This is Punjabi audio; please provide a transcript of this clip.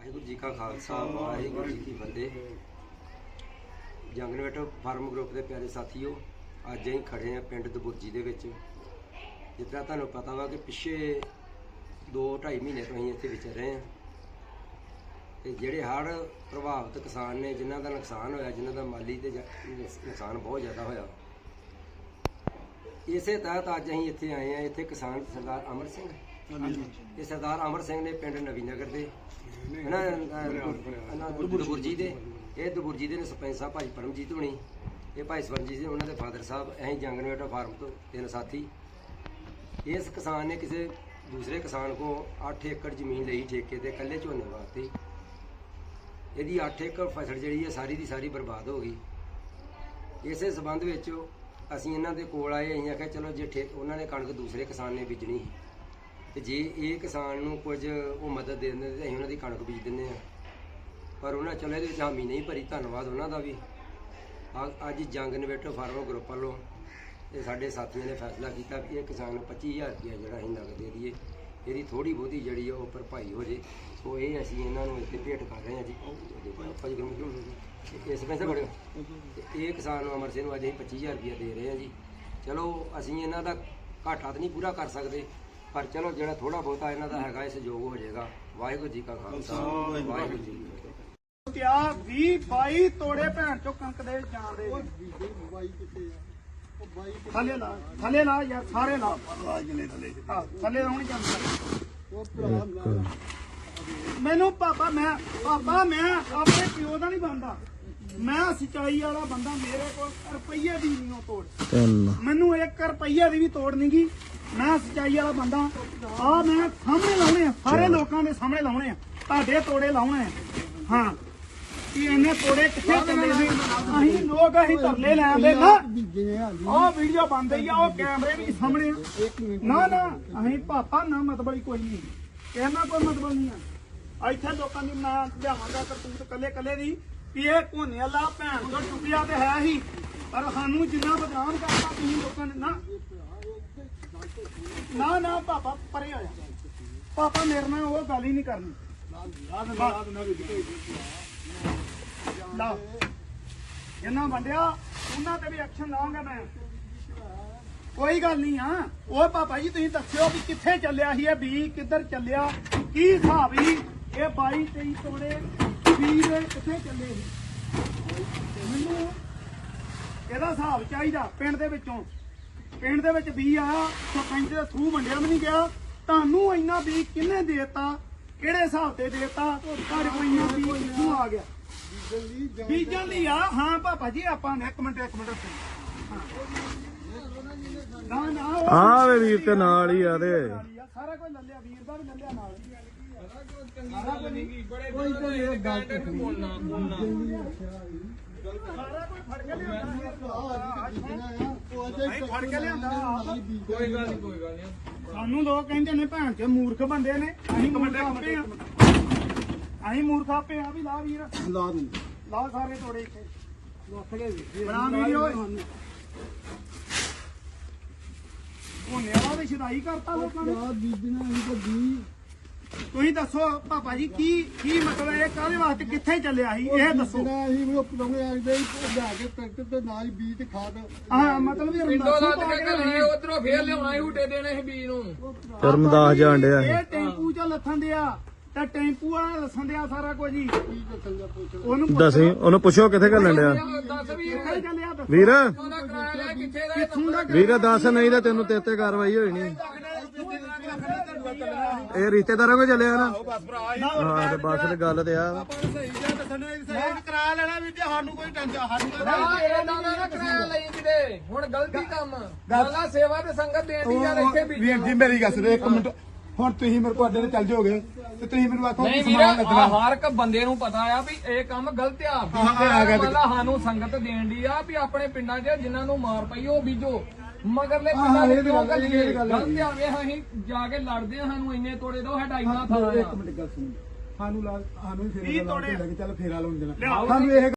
ਵਾਹਿਗੁਰੂ ਜੀ ਕਾ ਖਾਲਸਾ, ਵਾਹਿਗੁਰੂ ਜੀ ਕੀ ਫਤਿਹ। ਜੰਗਨਵੇਟ ਫਾਰਮ ਗਰੁੱਪ ਦੇ ਪਿਆਰੇ ਸਾਥੀਓ, ਅੱਜ ਅਸੀਂ ਖੜੇ ਆ ਪਿੰਡ ਦਬੁਰਜੀ ਦੇ ਵਿੱਚ। ਜਿਸ ਤਰ੍ਹਾਂ ਤੁਹਾਨੂੰ ਪਤਾ ਵਾ ਕਿ ਪਿੱਛੇ 2-2.5 ਮਹੀਨੇ ਤੋਂ ਅਸੀਂ ਇੱਥੇ ਵਿਚਰ ਰਹੇ ਆ ਤੇ ਜਿਹੜੇ ਹੜ੍ਹ ਪ੍ਰਭਾਵਿਤ ਕਿਸਾਨ ਨੇ, ਜਿਨ੍ਹਾਂ ਦਾ ਨੁਕਸਾਨ ਹੋਇਆ, ਜਿਨ੍ਹਾਂ ਦਾ ਮਾਲੀ ਤੇ ਨੁਕਸਾਨ ਬਹੁਤ ਜ਼ਿਆਦਾ ਹੋਇਆ। ਇਸੇ ਤਹਿਤ ਅੱਜ ਅਸੀਂ ਇੱਥੇ ਆਏ ਆ ਇੱਥੇ ਕਿਸਾਨ ਸਰਦਾਰ ਅਮਰ ਸਿੰਘ। ਇਹ ਸਰਦਾਰ ਅਮਰ ਸਿੰਘ ਨੇ ਪਿੰਡ ਨਵੀ ਨਗਰ ਦੇ ਇਹਨਾਂ ਇਹਨਾਂ ਦਬੁਰਜੀ ਦੇ। ਇਹ ਦਬੁਰਜੀ ਦੇ ਨੇ ਸਰਪੰਚ ਸਾਹਿਬ ਭਾਈ ਪਰਮਜੀਤ ਹੋਣੀ, ਇਹ ਭਾਈ ਸਵਰਨਜੀਤ ਸਿੰਘ ਉਹਨਾਂ ਦੇ ਫਾਦਰ ਸਾਹਿਬ, ਅਸੀਂ ਜੰਗਨਵੇਟਾ ਫਾਰਮ ਤੋਂ ਤਿੰਨ ਸਾਥੀ। ਇਸ ਕਿਸਾਨ ਨੇ ਕਿਸੇ ਦੂਸਰੇ ਕਿਸਾਨ ਕੋ 8 ਏਕੜ ਜ਼ਮੀਨ ਲਈ ਠੇਕੇ ਤੇ ਇਕੱਲੇ ਝੋਨੇ ਵਾਸਤੇ। ਇਹਦੀ 8 ਏਕੜ ਫਸਲ ਜਿਹੜੀ ਹੈ, ਸਾਰੀ ਦੀ ਸਾਰੀ ਬਰਬਾਦ ਹੋ ਗਈ। ਇਸੇ ਸਬੰਧ ਵਿੱਚ ਅਸੀਂ ਇਹਨਾਂ ਦੇ ਕੋਲ ਆਏ, ਅਸੀਂ ਆਖਿਆ, ਚਲੋ ਜੇ ਠੇ, ਉਹਨਾਂ ਨੇ ਕਣਕ ਦੂਸਰੇ ਕਿਸਾਨ ਨੇ ਬੀਜਣੀ ਸੀ। ਤੇ ਜੇ ਇਹ ਕਿਸਾਨ ਨੂੰ ਕੁਝ ਉਹ ਮਦਦ ਦੇ ਦਿੰਦੇ ਤੇ ਅਸੀਂ ਉਹਨਾਂ ਦੀ ਕਣਕ ਬੀਜ ਦਿੰਦੇ ਆ ਪਰ ਉਹਨਾਂ ਚਲੋ ਇਹਦੇ ਵਿੱਚ ਹਾਮੀ ਨਹੀਂ ਭਰੀ, ਧੰਨਵਾਦ ਉਹਨਾਂ ਦਾ ਵੀ। ਅ- ਅੱਜ ਜੰਗ ਨਵੇਟੋ ਫਾਰਮਰ ਗਰੁੱਪ ਵੱਲੋਂ। ਇਹ ਸਾਡੇ ਸਾਥੀਆਂ ਨੇ ਫੈਸਲਾ ਕੀਤਾ ਕਿ ਇਹ ਕਿਸਾਨ ਨੂੰ 25000 ਰੁਪਇਆ ਜਿਹੜਾ ਅਸੀਂ ਨਗਦ ਦੇ ਦਈਏ। ਇਹਦੀ ਥੋੜੀ ਬਹੁਤੀ ਜਿਹੜੀ ਆ ਉਹ ਭਰਪਾਈ ਹੋ ਜੇ। ਸੋ ਇਹ ਅਸੀਂ ਇਹਨਾਂ ਨੂੰ ਇੱਥੇ ਭੇਟ ਕਰ ਰਹੇ ਹਾਂ ਜੀ। ਭਾਜੀ ਗਰਮ ਇਸ ਪੈਸੇ ਬੜੇ। ਤੇ ਇਹ ਕਿਸਾਨ ਨੂੰ ਅਮਰ ਸਿੰਘ ਨੂੰ ਅੱਜ ਅਸੀਂ 25000 ਰੁਪਇਆ ਦੇ ਰਹੇ ਹਾਂ ਜੀ। ਚਲੋ, ਅਸੀਂ ਇਹਨਾਂ ਦਾ ਘਾਟਾ ਤਾਂ ਨਹੀਂ ਪੂਰਾ ਕਰ ਸਕਦੇ। ਪਰ ਚਲੋ ਜਿਹੜਾ ਥੋੜਾ ਬਹੁਤਾ ਇਹਨਾਂ ਦਾ ਹੈਗਾ ਇਹ ਸਹਿਯੋਗ ਹੋ ਜਾਏਗਾ। ਵਾਹਿਗੁਰੂ ਜੀ ਕਾ ਖਾਲਸਾ। ਵਾਹਿਗੁਰੂ ਜੀ ਕੀ ਫਤਿਹ। ਕਿਆ 20 22 ਤੋੜੇ ਭੈਣ ਚੋ ਕਣਕ ਦੇ ਜਾਣ ਦੇ ਥੱਲੇ ਲਾ ਥੱਲੇ ਲਾ ਯਾਰ ਸਾਰੇ ਲਾ। ਹਾਂ, ਥੱਲੇ ਲਾਉਣੀ ਚਾਹੀਦੀ ਮੈਨੂੰ ਪਾਪਾ ਮੈਂ ਪਾਪਾ ਮੈਂ ਆਪਣੇ ਪਿਓ ਦਾ ਨਹੀਂ ਬੰਦਾ। ਮੈਂ ਸਿਚਾਈ ਵਾਲਾ ਬੰਦਾ ਮੇਰੇ ਕੋਲ ਰੁਪਈਏ ਦੀ ਨਹੀਂ ਉਹ ਤੋੜ। ਤਿੰਨ। ਮੈਨੂੰ 1 ਰੁਪਈਆ ਦੀ ਵੀ ਤੋੜ ਨਹੀਂ ਗਈ ਮੈਂ ਸਚਾਈ ਵਾਲਾ ਬੰਦਾ ਆ ਮੈਂ ਸਾਹਮਣੇ ਲਾਉਣੇ ਆ ਸਾਰੇ ਲੋਕਾਂ ਦੇ ਸਾਹਮਣੇ ਲਾਉਣੇ ਆ ਤੁਹਾਡੇ ਤੋੜੇ ਲਾਉਣੇ ਆ। ਹਾਂ ਕਿ ਇਹਨੇ ਤੋੜੇ ਕਿੱਥੇ ਚੱਲੇ ਸੀ ਅਸੀਂ ਲੋਕ ਅਸੀਂ ਤਰਲੇ ਲੈਂਦੇ ਨਾ। ਉਹ ਵੀਡੀਓ ਬੰਦ ਹੀ ਆ ਉਹ ਕੈਮਰੇ ਵੀ ਸਾਹਮਣੇ ਆ। ਨਾ ਨਾ ਅਸੀਂ ਪਾਪਾ ਨਾ ਮਤਲਬ ਕੋਈ ਨਹੀਂ। ਕਹਿਣਾ ਕੋਈ ਮਤਲਬ ਨਹੀਂ ਆ। ਇੱਥੇ ਲੋਕਾਂ ਦੀ ਮੈਂ ਲਿਆਵਾਂਗਾ ਕਰਤੂਤ ਕੱਲੇ ਕੱਲੇ ਦੀ ਵੀ ਇਹ ਕੋਨੇ ਵਾਲਾ ਭੈਣ ਤੋਂ ਟੁੱਟਿਆ ਤੇ ਹੈ ਹੀ। ਪਰ ਸਾਨੂੰ ਜਿੰਨਾ ਬਦਨਾਮ ਕਰਤਾ ਤੁਸੀਂ ਲੋਕਾਂ ਨੇ ਨਾ ਨਾ ਨਾ, ਪਾਪਾ ਪਰੇ ਹੋਇਆ ਪਾਪਾ ਮੇਰੇ ਨਾਲ ਉਹ ਗੱਲ ਹੀ ਨਹੀਂ ਕਰਨੀ। ਲਾ। ਜਿੰਨਾ ਵੰਡਿਆ, ਉਹਨਾਂ ਤੇ ਵੀ ਐਕਸ਼ਨ ਲਾਵਾਂਗਾ ਮੈਂ। ਕੋਈ ਗੱਲ ਨਹੀਂ ਆ। ਉਹ ਪਾਪਾ ਜੀ, ਤੁਸੀਂ ਦੱਸਿਓ ਵੀ ਕਿੱਥੇ ਚੱਲਿਆ ਸੀ ਇਹ ਬੀ ਕਿੱਧਰ ਚੱਲਿਆ, ਕੀ ਹਿਸਾਬ ਸੀ? ਇਹ 22 23 ਤੋੜੇ ਬੀ ਦੇ ਕਿੱਥੇ ਚੱਲੇ ਸੀ? ਮੈਨੂੰ ਇਹਦਾ ਹਿਸਾਬ ਚਾਹੀਦਾ ਪਿੰਡ ਦੇ ਵਿੱਚੋਂ। ਪਿੰਡ ਦੇ ਵਿੱਚ ਬੀ ਆ ਸਰਪੰਚ ਦੇ ਥਰੂ ਵੰਡਿਆ ਵੀ ਨਹੀਂ ਗਿਆ। ਤੁਹਾਨੂੰ ਇੰਨਾ ਬੀ ਕਿਹਨੇ ਦੇਤਾ? ਕਿਹੜੇ ਹਿਸਾਬ ਤੇ ਦੇਤਾ? ਤੁਹਾਡੇ ਕੋਲ ਇੰਨਾ ਬੀ ਕਿੱਥੋਂ ਆ ਗਿਆ? ਬੀਜਣ ਲਈ ਆ। ਹਾਂ ਪਾਪਾ ਜੀ ਆਪਾਂ ਨੇ ਇੱਕ ਮਿੰਟ ਇੱਕ ਮਿੰਟ ਹਾਂ। ਨਾ ਨਾ ਉਹ ਆ ਵੇ ਵੀਰ ਤੇ ਨਾਲ ਹੀ ਆ ਤੇ। ਸਾਰਾ ਕੁਝ ਲੱਲਿਆ ਵੀਰ ਦਾ ਵੀ ਲੱਲਿਆ ਨਾਲ ਸਾਰਾ ਕੁਝ ਨਹੀਂ ਕੋਈ ਤਾਂ ਇਹ ਗੱਲ ਸਾਰਾ ਕੁਝ ਫੜ ਕੇ ਲਿਆਂਦਾ ਅਸੀਂ ਫੜ ਕੇ ਲਿਆਂਦਾ ਕੋਈ ਗੱਲ ਨਹੀਂ ਕੋਈ ਗੱਲ ਨਹੀਂ ਸਾਨੂੰ ਲੋਕ ਕਹਿੰਦੇ ਨੇ ਭੈਣ ਚ ਮੂਰਖ ਬੰਦੇ ਨੇ। ਅਸੀਂ ਮੂਰਖ ਆਪੇ ਆ। ਅਸੀਂ ਮੂਰਖ ਆਪੇ ਆ ਵੀ ਲਾ ਵੀਰ। ਲਾ ਦੂੰ ਲਾ ਸਾਰੇ ਤੋੜੇ ਇੱਥੇ। ਬਣਾ ਵੀਡੀਓ ਉਹਨੇ ਵਾਲਾ ਵੀ ਛਦਾਈ ਕਰਤਾ ਲੋਕਾਂ ਨੇ। ਆ ਬੀਜਣਾ ਅਸੀਂ ਤਾਂ ਤੁਸੀਂ ਦੱਸੋ ਪਾਪਾ ਜੀ ਕੀ ਕੀ ਮਤਲਬ ਇਹ ਕਾਹਦੇ ਵਾਸਤੇ ਕਿੱਥੇ ਚੱਲਿਆ ਸੀ? ਇਹ ਦੱਸੋ। ਬੀਜਣਾ ਅਸੀਂ ਵੀ ਉਹ ਪਲਾਉਣੇ ਆਖਦੇ ਸੀ ਲਿਆ ਕੇ ਟਰੈਕਟਰ ਤੇ ਨਾਲ ਹੀ ਬੀਜ ਤੇ ਖਾਦ। ਹਾਂ ਮਤਲਬ ਵੀ ਪਿੰਡੋਂ ਲੱਦ ਪਾ ਕੇ ਘਰੇ ਉਧਰੋਂ ਫੇਰ ਲਿਆਉਣਾ ਸੀ ਹੂਟੇ ਦੇਣੇ ਸੀ ਬੀਜ ਨੂੰ। ਧਰਮਦਾਸ ਜਾਣ ਡਿਆ ਇਹ ਟੈਂਪੂ ਚ ਲੱਥਣ ਦਿਆ ਤੇ ਟੈਂਪੂ ਵਾਲਾ ਲੱਥਣ ਦਿਆ ਸਾਰਾ ਕੁਝ ਹੀ। ਕੀ ਦੱਸਣ ਦਾ ਪੁੱਛ ਉਹਨੂੰ ਪੁੱਛੋ, ਦਸੀ ਉਹਨੂੰ ਪੁੱਛੋ ਕਿੱਥੇ ਘੱਲਣ ਡਿਆ। ਦੱਸ ਵੀਰ। ਕਿੱਥੇ ਚੱਲਿਆ ਦੱਸੋ। ਵੀਰ। ਉਹਦਾ ਕਿਰਾਇਆ ਲਿਆ ਕਿੱਥੇ ਦਾ ਕਿੱਥੋਂ ਦਾ ਵੀਰ ਦੱਸ ਨਹੀਂ ਤਾਂ ਤੈਨੂੰ ਤੇਤੇ ਕਾਰਵਾਈ ਹੋਈ ਨਹੀਂ ਇਹ ਰਿਸ਼ਤੇਦਾਰਾਂ ਕੋ ਚੱਲਿਆ ਨਾ। ਹਾਂ ਤੇ ਬਸ ਤੇ ਗੱਲ ਤੇ ਆ। ਕਰਾ ਲੈਣਾ ਵੀ ਤੇ ਸਾਨੂੰ ਕੋਈ ਟੈਨਸ਼ਨ ਸਾਨੂੰ ਨਾ ਤੇਰੇ ਨਾਲ ਨਾ ਕਿਰਾਇਆ ਲਈ ਕਿਤੇ। ਹੁਣ ਗਲਤੀ ਕੰਮ। ਗੱਲਾਂ ਸੇਵਾ ਤੇ ਸੰਗਤ ਦੇਣ ਦੀ ਯਾਰ ਇੱਥੇ ਵੀ ਵੀਰ ਜੀ ਮੇਰੀ ਗੱਲ ਸੁਣੋ ਇੱਕ ਮਿੰਟ। ਹੁਣ ਤੁਸੀਂ ਮੇਰੇ ਕੋਲ ਅੱਡੇ ਤੇ ਚੱਲ ਜਾਓਗੇ ਤੇ ਤੁਸੀਂ ਮੈਨੂੰ ਆਖੋ ਕਿ ਸਮਾਨ ਲੱਗਣਾ ਹਰ ਇੱਕ ਬੰਦੇ ਨੂੰ ਪਤਾ ਆ ਵੀ ਇਹ ਕੰਮ ਗਲਤ ਆ। ਆ ਗਿਆ ਤੇ- ਮਤਲਬ ਸਾਨੂੰ ਸੰਗਤ ਦੇਣ ਦੀ ਆ ਵੀ ਆਪਣੇ ਪਿੰਡਾਂ 'ਚ ਜਿਨ੍ਹਾਂ ਨੂੰ ਮਾਰ ਪਈ ਉਹ ਬੀਜੋ। ਮਗਰਲੇ ਹਾਂ, ਪਿੰਡਾਂ ਇਹ ਕਿਉਂ ਗੱਲ- ਇਹ ਤਾਂ ਗੱਲ ਗਲਤ ਆ ਵੇ ਅਸੀਂ ਜਾ ਕੇ ਲੜਦੇ ਆ ਸਾਨੂੰ ਇੰਨੇ ਤੋੜੇ ਦੋ ਸਾਡਾ ਇੰਨਾ ਥਾਂ ਇੱਕ ਮਿੰਟ ਗੱਲ ਸੁਣੋ ਸਾਨੂੰ ਲਾ ਸਾਨੂੰ ਵੀ ਵੀਹ ਫੇਰਾ ਲਾ ਤੋੜੇ। ਕੇ ਚੱਲ ਫੇਰਾ ਲਾਉਣ ਦੇਣਾ। ਸਾਨੂੰ ਇਹ